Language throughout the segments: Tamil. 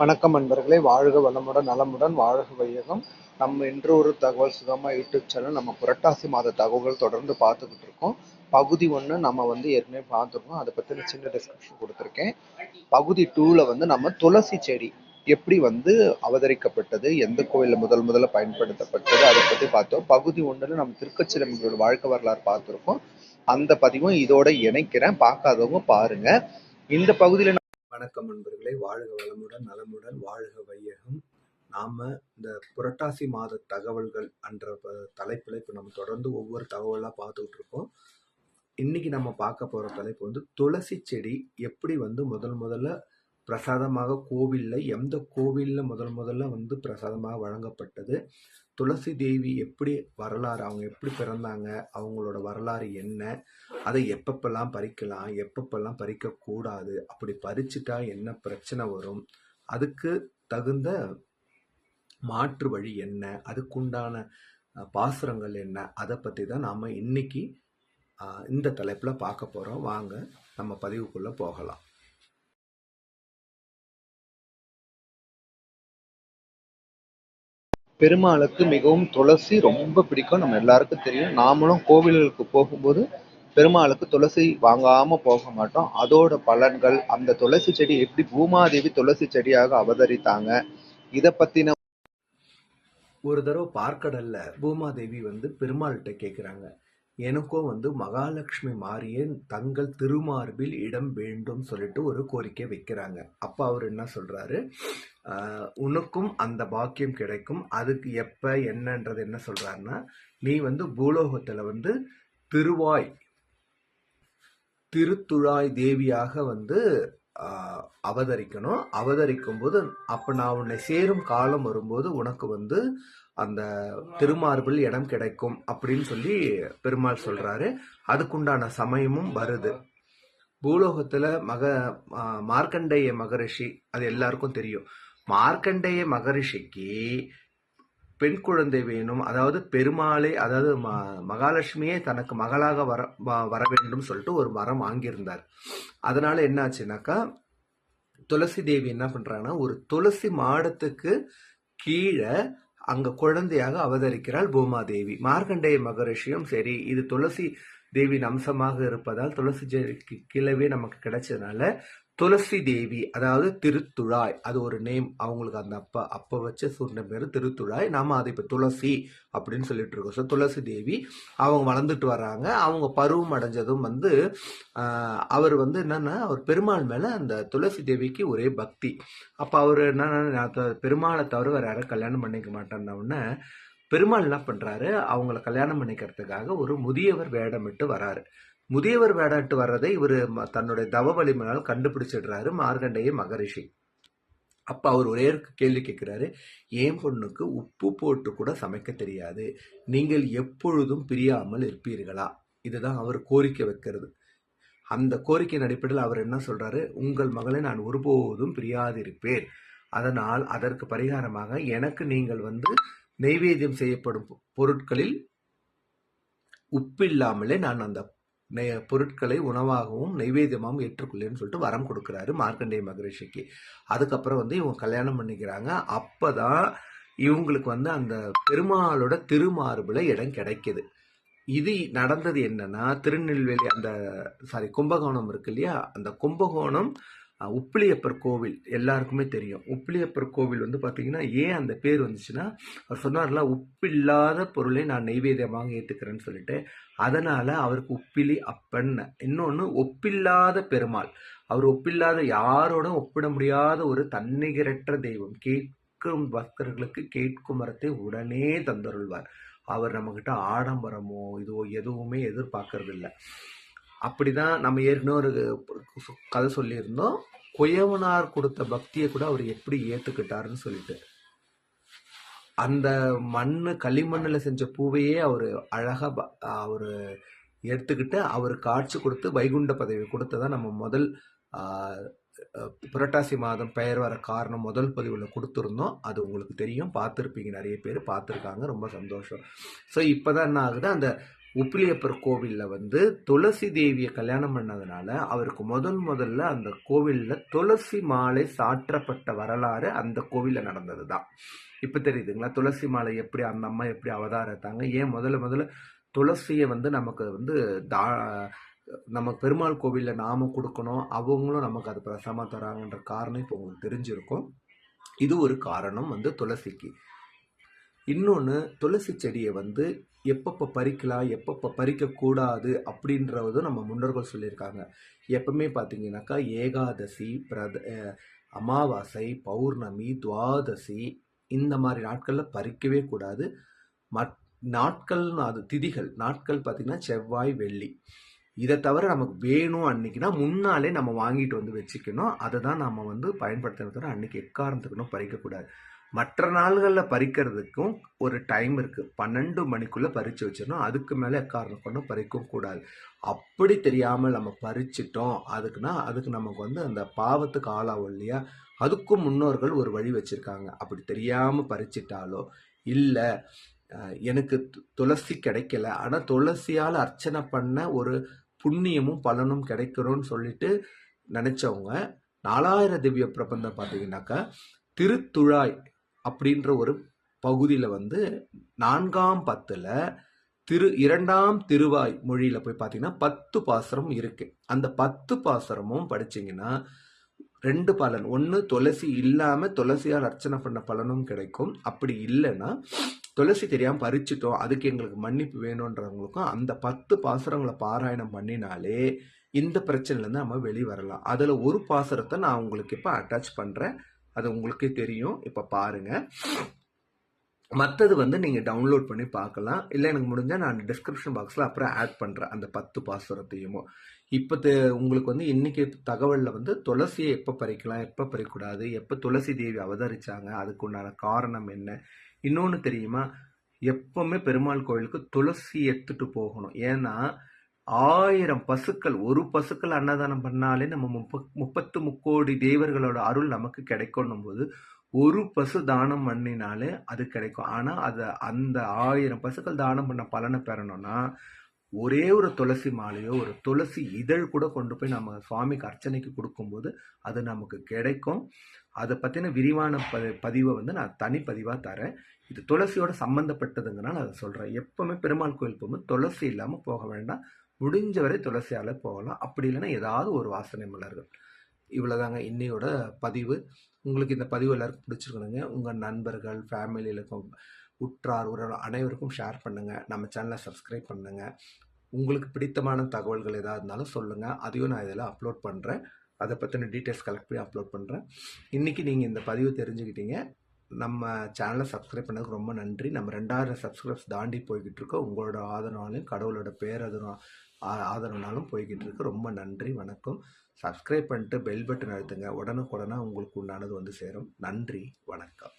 வணக்கம் நண்பர்களே. வாழ்க வளமுடன் நலமுடன் வாழ்க வையகம். நம்ம இன்று ஒரு தகவல் சுகமாக யூடியூப் சேனல் நம்ம புரட்டாசி மாத தகவல்கள் தொடர்ந்து பார்த்துக்கிட்டு இருக்கோம். பகுதி ஒன்று நம்ம வந்து ஏற்கனவே பார்த்துருக்கோம். அதை பற்றின சின்ன டிஸ்கிரிப்ஷன் கொடுத்துருக்கேன். பகுதி டூவில் வந்து நம்ம துளசி செடி எப்படி வந்து அவதரிக்கப்பட்டது எந்த கோயிலில் முதல் முதல்ல பயன்படுத்தப்பட்டது அதை பற்றி பார்த்தோம். பகுதி ஒன்றில் நம்ம திருக்கச்சிரமிகளோட வாழ்க்கை வரலாறு பார்த்துருக்கோம். அந்த பதிவும் இதோட இணைக்கிறேன். பார்க்காதவங்க பாருங்க. இந்த பகுதியில் வணக்கம் நண்பர்களே. வாழ்க வளமுடன் நலமுடன் வாழ்க வையகம். நாம் இந்த புரட்டாசி மாத தகவல்கள் என்ற ப- இப்போ நம்ம தொடர்ந்து ஒவ்வொரு தகவலாக பார்த்துக்கிட்டு இருக்கோம். இன்னைக்கு நம்ம பார்க்க போகிற தலைப்பு வந்து துளசி செடி எப்படி வந்து முதல் முதல்ல பிரசாதமாக கோவில்ல எந்த கோவிலில் முதல் முதல்ல வந்து பிரசாதமாக வழங்கப்பட்டது? துளசி தேவி எப்படி வரலாறு அவங்க எப்படி பிறந்தாங்க அவங்களோட வரலாறு என்ன அதை எப்பப்பெல்லாம் பறிக்கலாம் எப்பப்பெல்லாம் பறிக்கக்கூடாது அப்படி பறிச்சுட்டா என்ன பிரச்சனை வரும்? அதுக்கு தகுந்த மாற்று வழி என்ன? அதுக்குண்டான பாசுரங்கள் என்ன? அதை பற்றி தான் நாம் இன்னைக்கு இந்த தலைப்பில் பார்க்க போகிறோம் வாங்க நம்ம பதிவுக்குள்ளே போகலாம். பெருமாளுக்கு மிகவும் துளசி ரொம்ப பிடிக்கும். நம்ம எல்லாருக்கும் தெரியும். நாமளும் கோவில்களுக்கு போகும்போது பெருமாளுக்கு துளசி வாங்காம போக மாட்டோம். அதோட பலன்கள் அந்த துளசி செடி எப்படி பூமாதேவி துளசி செடியாக அவதரித்தாங்க இதை பத்தின ஒரு தடவை பார்க்கடல்ல பூமாதேவி வந்து பெருமாள்கிட்ட கேட்குறாங்க எனக்கும் வந்து மகாலட்சுமி மாறியே தங்கள் திருமார்பில் இடம் வேண்டும் சொல்லிட்டு ஒரு கோரிக்கை வைக்கிறாங்க. அப்போ அவர் என்ன சொல்கிறாரு உனக்கும் அந்த பாக்கியம் கிடைக்கும். அதுக்கு எப்போ என்னன்றது என்ன சொல்கிறாருன்னா நீ வந்து பூலோகத்தில் வந்து திருவாய் திருத்துழாய் தேவியாக வந்து அவதரிக்கணும். அவதரிக்கும் போது அப்ப நான் உன்னை சேரும் காலம் வரும்போது உனக்கு வந்து அந்த திருமார்பில் இடம் கிடைக்கும் அப்படின்னு சொல்லி பெருமாள் சொல்றாரு. அதுக்குண்டான சமயமும் வருது. பூலோகத்துல மக மார்க்கண்டேய மகரிஷி அது எல்லாருக்கும் தெரியும். மார்க்கண்டேய மகரிஷிக்கு பெண் குழந்தை வேணும். அதாவது பெருமாளே அதாவது ம- மகாலட்சுமியே தனக்கு மகளாக வர வ- வர வேண்டும் சொல்லிட்டு ஒரு மரம் வாங்கியிருந்தார். அதனால என்னாச்சுனாக்கா துளசி தேவி என்ன பண்றாங்கன்னா ஒரு துளசி மாடத்துக்கு கீழே அங்க குழந்தையாக அவதரிக்கிறாள் பூமாதேவி. மார்க்கண்டேய மகரிஷியும் சரி இது துளசி தேவியின் அம்சமாக இருப்பதால் துளசி கீழவே நமக்கு கிடைச்சதுனால துளசி தேவி அதாவது திருத்துழாய் அது ஒரு நேம் அவங்களுக்கு அந்த அப்பா அப்போ வச்ச சொன்ன பேர் திருத்துழாய். நாம் அதை இப்போ துளசி அப்படின்னு சொல்லிட்டு இருக்கோம். ஸோ துளசி தேவி அவங்க வளர்ந்துட்டு வராங்க. அவங்க பருவம் அடைஞ்சதும் வந்து அவர் வந்து என்னன்னா அவர் பெருமாள் மேலே அந்த துளசி தேவிக்கு ஒரே பக்தி. அப்போ அவர் என்னன்னா பெருமாளை தவிர வேற யாரும் கல்யாணம் பண்ணிக்க மாட்டேன்ன உடனே பெருமாள் என்ன பண்ணுறாரு அவங்கள கல்யாணம் பண்ணிக்கிறதுக்காக ஒரு முதியவர் வேடமிட்டு வராரு. முதியவர் வேடமிட்டு வர்றதை இவர் தன்னுடைய தவ வலிமையால் கண்டுபிடிச்சிடுறாரு மார்கண்டேய மகரிஷி. அப்போ அவர் ஒரே கேள்வி கேட்குறாரு ஏன் பொண்ணுக்கு உப்பு போட்டு கூட சமைக்க தெரியாது? நீங்கள் எப்பொழுதும் பிரியாமல் இருப்பீர்களா? இதுதான் அவர் கோரிக்கை வைக்கிறது. அந்த கோரிக்கையின் அடிப்படையில் அவர் என்ன சொல்கிறாரு உங்கள் மகளை நான் ஒருபோதும் பிரியாதிருப்பேன். அதனால் அதற்கு பரிகாரமாக எனக்கு நீங்கள் வந்து நெய்வேத்தியம் செய்யப்படும் பொ- பொருட்களில் உப்பில்லாமலே நான் அந்த பொருட்களை உணவாகவும் நைவேத்தியமாகவும் ஏற்றுக்கொள்ளேன்னு சொல்லிட்டு வரம் கொடுக்குறாரு மார்க்கண்டேய மகரிஷிக்கு. அதுக்கப்புறம் வந்து இவங்க கல்யாணம் பண்ணிக்கிறாங்க. அப்பதான் இவங்களுக்கு வந்து அந்த பெருமாளோட திருமார்புல இடம் கிடைக்குது. இது நடந்தது என்னன்னா திருநெல்வேலி அந்த சாரி கும்பகோணம் இருக்கு இல்லையா? அந்த கும்பகோணம் உப்பிலியப்பர் கோவில் எல்லாருக்குமே தெரியும். உப்பிலியப்பர் கோவில் வந்து பார்த்திங்கன்னா ஏன் அந்த பேர் வந்துச்சுன்னா அவர் சொன்னார்ல உப்பில்லாத பொருளை நான் நைவேத்தியமாக ஏற்றுக்கிறேன்னு சொல்லிட்டு. அதனால் அவருக்கு உப்பிலி அப்பன். இன்னொன்று ஒப்பில்லாத பெருமாள். அவர் ஒப்பில்லாத யாரோட ஒப்பிட முடியாத ஒரு தன்னிகரற்ற தெய்வம். கேட்கும் பக்தர்களுக்கு கேட்கும் மரத்தை உடனே தந்தருள்வார். அவர் நம்மக்கிட்ட ஆடம்பரமோ இதுவோ எதுவுமே எதிர்பார்க்கறது அப்படி அப்படிதான் நம்ம ஏற்கனவே ஒரு கதை சொல்லியிருந்தோம். குயவனார் கொடுத்த பக்தியை கூட அவர் எப்படி ஏற்றுக்கிட்டாருன்னு சொல்லிட்டு. அந்த மண்ணு களிமண்ணில் செஞ்ச பூவையே அவர் அழகாக ப- எடுத்துக்கிட்டு அவர் காட்சி கொடுத்து வைகுண்ட பதவி கொடுத்ததா நம்ம முதல் புரட்டாசி மாதம் பெயர் வர காரணம் முதல் பதிவில் கொடுத்துருந்தோம். அது உங்களுக்கு தெரியும். பார்த்துருப்பீங்க. நிறைய பேர் பார்த்துருக்காங்க. ரொம்ப சந்தோஷம். ஸோ இப்போ தான் என்ன ஆகுது? அந்த உப்பிலியப்பர் கோவிலில் வந்து துளசி தேவியை கல்யாணம் பண்ணதுனால அவருக்கு முதல் முதல்ல அந்த கோவிலில் துளசி மாலை சாற்றப்பட்ட வரலாறு அந்த கோவிலில் நடந்தது தான் இப்போ தெரியுதுங்களா? துளசி மாலை எப்படி அந்த அம்மா எப்படி அவதாரம் எடுத்தாங்க ஏன் முதல்ல முதல்ல துளசியை வந்து நமக்கு வந்து தா நம்ம பெருமாள் கோவிலில் நாம கொடுக்கணும் அவங்களும் நமக்கு அது பிரசமாக தராங்கன்ற காரணம் இப்போ உங்களுக்கு தெரிஞ்சிருக்கும். இது ஒரு காரணம் வந்து துளசிக்கு. இன்னொன்று துளசி செடியை வந்து எப்பப்போ பறிக்கலாம் எப்பப்போ பறிக்கக்கூடாது அப்படின்றதும் நம்ம முன்னோர்கள் சொல்லியிருக்காங்க. எப்பவுமே பார்த்தீங்கன்னாக்கா ஏகாதசி பிரத அமாவாசை பௌர்ணமி துவாதசி இந்த மாதிரி நாட்களில் பறிக்கவே கூடாது. மற் நாட்கள் அது திதிகள். நாட்கள் பார்த்திங்கன்னா செவ்வாய் வெள்ளி. இதை தவிர நமக்கு வேணும் அன்னைக்குனா முன்னாலே நம்ம வாங்கிட்டு வந்து வச்சுக்கணும். அதை தான் நம்ம வந்து பயன்படுத்தணும் தவிர அன்னைக்கு எக்காரணத்துக்கணும் பறிக்கக்கூடாது மற்ற நாள்களில் பறிக்கிறதுக்கும் ஒரு டைம் இருக்குது பன்னெண்டு மணிக்குள்ளே பறித்து வச்சிடணும். அதுக்கு மேலே எக்காரணம் கொண்டும் பறிக்கவும் கூடாது. அப்படி தெரியாமல் நம்ம பறிச்சிட்டோம். அதுக்குன்னா அதுக்கு நமக்கு வந்து அந்த பாவத்துக்கு ஆளாகும் இல்லையா? அதுக்கும் முன்னோர்கள் ஒரு வழி வச்சுருக்காங்க. அப்படி தெரியாமல் பறிச்சிட்டாலோ இல்லை எனக்கு து- துளசி கிடைக்கல. ஆனால் துளசியால் அர்ச்சனை பண்ண ஒரு புண்ணியமும் பலனும் கிடைக்கணும்னு சொல்லிட்டு நினச்சவங்க நாலாயிர திவ்ய பிரபந்தம் பார்த்தீங்கன்னாக்கா திருத்துழாய் அப்படின்ற ஒரு பகுதியில் வந்து நான்காம் பத்தில் திரு இரண்டாம் திருவாய் மொழியில் போய் பார்த்தீங்கன்னா பத்து பாசுரம் இருக்கு. அந்த பத்து பாசுரமும் படிச்சிங்கன்னா ரெண்டு பலன். ஒன்று துளசி இல்லாமல் துளசியால் அர்ச்சனை பண்ண பலனும் கிடைக்கும். அப்படி இல்லைன்னா துளசி தெரியாமல் பறிச்சிட்டோம் அதுக்கு எங்களுக்கு மன்னிப்பு வேணுன்றவங்களுக்கும் அந்த பத்து பாசுரங்களை பாராயணம் பண்ணினாலே இந்த பிரச்சனையிலேருந்து நம்ம வெளியே வரலாம். அதில் ஒரு பாசுரத்தை நான் உங்களுக்கு இப்போ அட்டாச் பண்ணுறேன் அது உங்களுக்கே தெரியும். இப்போ பாருங்க. மற்றது வந்து நீங்கள் டவுன்லோட் பண்ணி பார்க்கலாம் இல்லை எனக்கு முடிஞ்சால் நான் டிஸ்கிரிப்ஷன் பாக்ஸில் அப்புறம் ஆட் பண்ணுறேன் அந்த பத்து பாசுரத்தையும் இப்போ தெ- உங்களுக்கு வந்து இன்றைக்கி தகவலில் வந்து துளசியை எப்போ பறிக்கலாம் எப்போ பறிக்கக்கூடாது எப்போ துளசி தேவி அவதரித்தாங்க அதுக்கு உண்டான காரணம் என்ன? இன்னொன்று தெரியுமா? எப்பவுமே பெருமாள் கோயிலுக்கு துளசி எடுத்துகிட்டு போகணும். ஏன்னா ஆயிரம் பசுக்கள் ஒரு பசுக்கள் அன்னதானம் பண்ணாலே நம்ம முப்ப முப்பத்து முக்கோடி தேவர்களோட அருள் நமக்கு கிடைக்கணும் போது ஒரு பசு தானம் பண்ணினாலே அது கிடைக்கும். ஆனால் அது அந்த ஆயிரம் பசுக்கள் தானம் பண்ண பலனை பெறணும்னா ஒரே ஒரு துளசி மாலையோ ஒரு துளசி இதழ் கூட கொண்டு போய் நம்ம சுவாமிக்கு அர்ச்சனைக்கு கொடுக்கும்போது அது நமக்கு கிடைக்கும். அதை பற்றின விரிவான ப பதிவை வந்து நான் தனிப்பதிவாக தரேன். இது துளசியோட சம்மந்தப்பட்டதுங்கனால அதை சொல்கிறேன் எப்பவுமே பெருமாள் கோயில் போகும்போது துளசி இல்லாமல் போக வேண்டாம். முடிஞ்ச வரை துளசியால் போகலாம். அப்படி இல்லைன்னா ஏதாவது ஒரு வாசனை மலர்கள். இவ்வளோதாங்க இன்னையோட பதிவு. உங்களுக்கு இந்த பதிவு எல்லாருக்கும் பிடிச்சிருக்கணுங்க. உங்கள் நண்பர்கள் ஃபேமிலியிலுக்கும் உற்றார் உறவு அனைவருக்கும் ஷேர் பண்ணுங்கள் நம்ம சேனலை சப்ஸ்கிரைப் பண்ணுங்கள் உங்களுக்கு பிடித்தமான தகவல்கள் எதாவது இருந்தாலும் சொல்லுங்கள் அதையும் நான் இதில் அப்லோட் பண்ணுறேன் அதை பற்றின டீட்டெயில்ஸ் கலெக்ட் பண்ணி அப்லோட் பண்ணுறேன் இன்றைக்கி நீங்கள் இந்த பதிவு தெரிஞ்சுக்கிட்டீங்க. நம்ம சேனலை சப்ஸ்கிரைப் பண்ணதுக்கு ரொம்ப நன்றி. நம்ம ரெண்டாயிரம் சப்ஸ்கிரைப்ஸ் தாண்டி போய்கிட்டு இருக்கோம். உங்களோட ஆதரவாலையும் கடவுளோட பேரதனும் ஆதரவுனாலும் போய்கிட்டு இருக்கு ரொம்ப நன்றி வணக்கம். சப்ஸ்கிரைப் பண்ணிட்டு பெல் பட்டன் அழுத்துங்க. உடனுக்குடனே உங்களுக்கு உண்டானது வந்து சேரும். நன்றி வணக்கம்.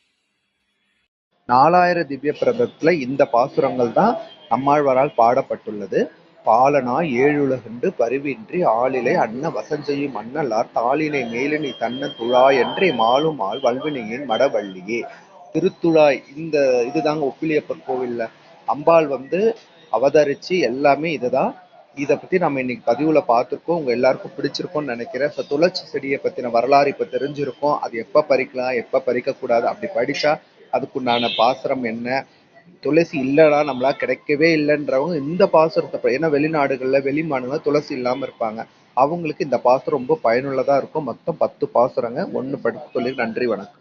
நாலாயிர திவ்ய பிரபத்தில் இந்த பாசுரங்கள் தான் நம்மாழ்வாரால் பாடப்பட்டுள்ளது. பாலனா ஏழுலகுண்டு பருவின்றி ஆளிலை அன்ன வசஞ்செய்யும் அன்னலார் தாளினை மேலினி தன்ன துழாயன்றே மாலும் ஆள் வல்வினையின் மடவள்ளியே. திருத்துழாய் இந்த இதுதாங்க ஒப்பிலியப்பர் கோவில்ல. அம்பாள் வந்து அவதரிச்சு எல்லாமே இதுதான் இதை பத்தி நம்ம இன்னைக்கு பதிவில் பார்த்துருக்கோம். உங்க எல்லாருக்கும் பிடிச்சிருக்கோம்னு நினைக்கிறேன். ஸோ துளசி செடியை பற்றின வரலாறு இப்போ தெரிஞ்சிருக்கும். அது எப்போ பறிக்கலாம் எப்போ பறிக்கக்கூடாது அப்படி படிச்சா அதுக்குண்டான பாசரம் என்ன? துளசி இல்லைனா நம்மளா கிடைக்கவே இல்லைன்றவங்க இந்த பாசுரத்தை ஏன்னா வெளிநாடுகளில் வெளி மாநிலங்கள் துளசி இல்லாமல் இருப்பாங்க. அவங்களுக்கு இந்த பாசுரம் ரொம்ப பயனுள்ளதாக இருக்கும். மொத்தம் பத்து பாசுரங்க. ஒண்ணு படித்து சொல்லி நன்றி வணக்கம்.